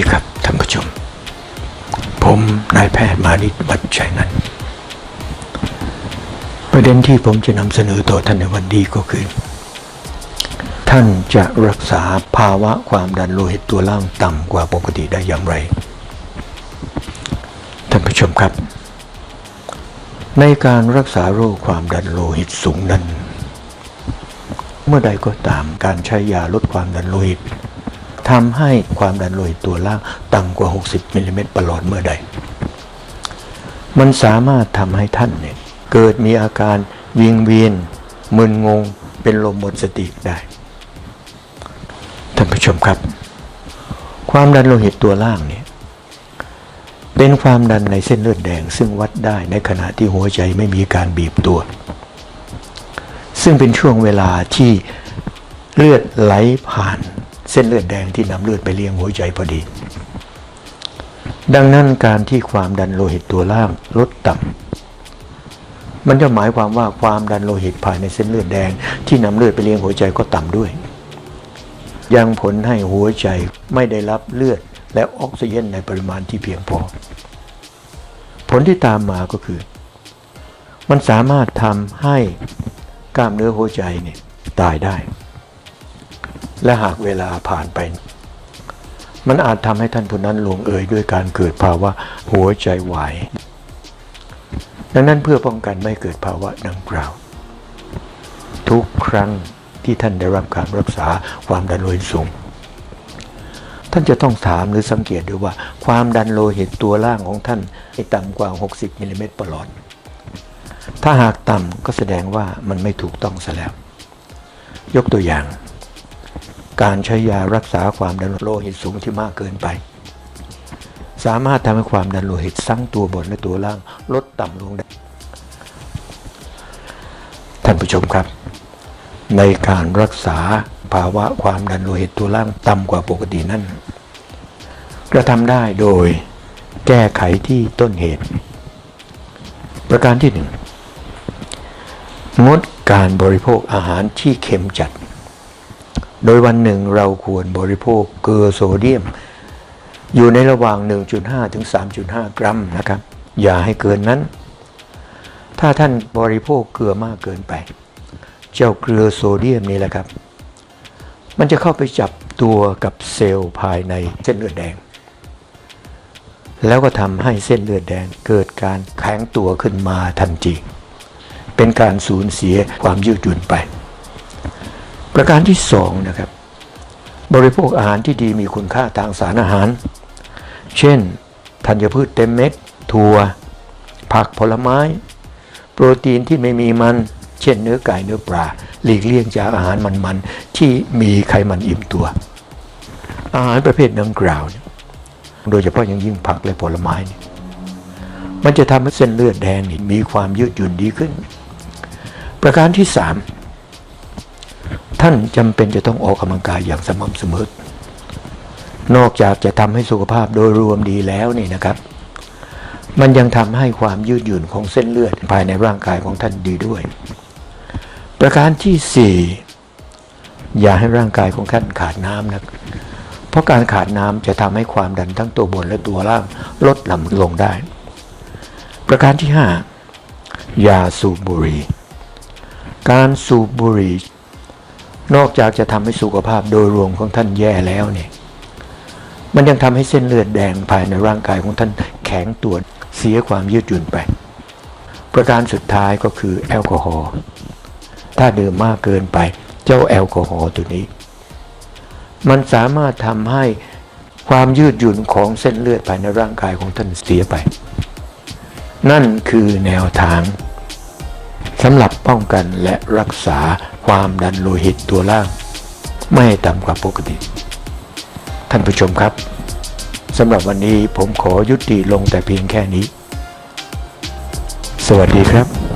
ีครับท่านผู้ชม ผมนายแพทย์มานิตวัดชัยนันประเด็นที่ผมจะนำเสนอต่อท่านในวันดีก็คือ ท่านจะรักษาภาวะความดันโลหิตตัวล่างต่ำกว่าปกติได้อย่างไร ท่านผู้ชมครับ ในการรักษาโรคความดันโลหิตสูงนั้น เมื่อใดก็ตามการใช้ยาลดความดันโลหิต ทำให้ความดันโลหิตตัวล่างต่ำกว่า 60มิลลิเมตรประหลอดเมื่อใด มันสามารถทำให้ท่านเนี่ยเกิดมีอาการวิงเวียนมึนงง เป็นลมหมดสติได้ ท่านผู้ชมครับ ความดันโลหิตตัวล่างเนี่ยเป็นความดันในเส้นเลือดแดง ซึ่งวัดได้ในขณะที่หัวใจไม่มีการบีบตัว ซึ่งเป็นช่วงเวลาที่เลือดไหลผ่าน เส้นเลือดแดงที่นำเลือดไปเลี้ยงหัวใจพอดี ดังนั้นการที่ความดันโลหิตตัวล่างลดต่ำมันจะหมายความว่าความดันโลหิตภายในเส้นเลือดแดงที่นำเลือดไปเลี้ยงหัวใจก็ต่ำด้วย ยังผลให้หัวใจไม่ได้รับเลือดและออกซิเจนในปริมาณที่เพียงพอ ผลที่ตามมาก็คือ มันสามารถทำให้กล้ามเนื้อหัวใจเนี่ยตายได้ และหากเวลาผ่านไป มันอาจทำให้ท่านผู้นั้นลงเอยด้วยการเกิดภาวะหัวใจวาย ดังนั้นเพื่อป้องกันไม่เกิดภาวะดังกล่าว ทุกครั้งที่ท่านได้รับการรักษาความดันโลหิตสูง ท่านจะต้องถามหรือสังเกตดูว่า ความดันโลหิตตัวล่างของท่านต่ำกว่า 60มิลลิเมตรประหลอดถ้าหากต่ำก็แสดงว่ามันไม่ถูกต้องซะแล้ว ยกตัวอย่าง การใช้ยารักษาความดันโลหิตสูงที่มากเกินไป สามารถทำให้ความดันโลหิตทั้งตัวบนและตัวล่างลดต่ำลงได้ ท่านผู้ชมครับ ในการรักษาภาวะความดันโลหิตตัวล่างต่ำกว่าปกตินั้นกระทำได้โดยแก้ไขที่ต้นเหตุ ประการที่หนึ่งงดการบริโภคอาหารที่เค็มจัด โดยวันหนึ่งเราควรบริโภคเกลือโซเดียม อยู่ในระหว่าง 1.5 ถึง 3.5 กรัมนะครับ อย่าให้เกินนั้น ถ้าท่านบริโภคเกลือมากเกินไป เจ้าเกลือโซเดียมนี่แหละครับ มันจะเข้าไปจับตัวกับเซลล์ภายในเส้นเลือดแดง แล้วก็ทำให้เส้นเลือดแดงเกิดการแข็งตัวขึ้นมาทันทีเป็นการสูญเสียความยืดหยุ่นไป ประการที่สองนะครับ บริโภคอาหารที่ดีมีคุณค่าทางสารอาหาร เช่นธัญพืชเต็มเม็ดถั่ว ผักผลไม้ โปรตีนที่ไม่มีมัน เช่นเนื้อไก่เนื้อปลาหลีกเลี่ยงจากอาหารมันๆที่มีไขมันอิ่มตัว อาหารประเภทดังกล่าว โดยเฉพาะอย่างยิ่งผักและผลไม้เนี่ยมันจะทำให้เส้นเลือดแดงมีความยืดหยุ่นดีขึ้น ประการที่สาม ท่านจำเป็นจะต้องออกกำลังกายอย่างสม่ำเสมอ นอกจากจะทำให้สุขภาพโดยรวมดีแล้วนี่นะครับ มันยังทำให้ความยืดหยุ่นของเส้นเลือดภายในร่างกายของท่านดีด้วย ประการที่สี่อย่าให้ร่างกายของท่านขาดน้ำนะเพราะการขาดน้ำจะทำให้ความดันทั้งตัวบนและตัวล่างลดลำลงได้ ประการที่ห้าอย่าสูบบุหรี่ การสูบบุหรี่ นอกจากจะทำให้สุขภาพโดยรวมของท่านแย่แล้วเนี่ย มันยังทำให้เส้นเลือดแดงภายในร่างกายของท่านแข็งตัวเสียความยืดหยุ่นไป ประการสุดท้ายก็คือแอลกอฮอล์ถ้าดื่มมากเกินไป เจ้าแอลกอฮอล์ตัวนี้ มันสามารถทำให้ความยืดหยุ่นของเส้นเลือดภายในร่างกายของท่านเสียไป นั่นคือแนวทาง สำหรับป้องกันและรักษาความดันโลหิตตัวล่าง ไม่ให้ต่ำกว่าปกติ ท่านผู้ชมครับสำหรับวันนี้ผมขอยุติลงแต่เพียงแค่นี้ สวัสดีครับ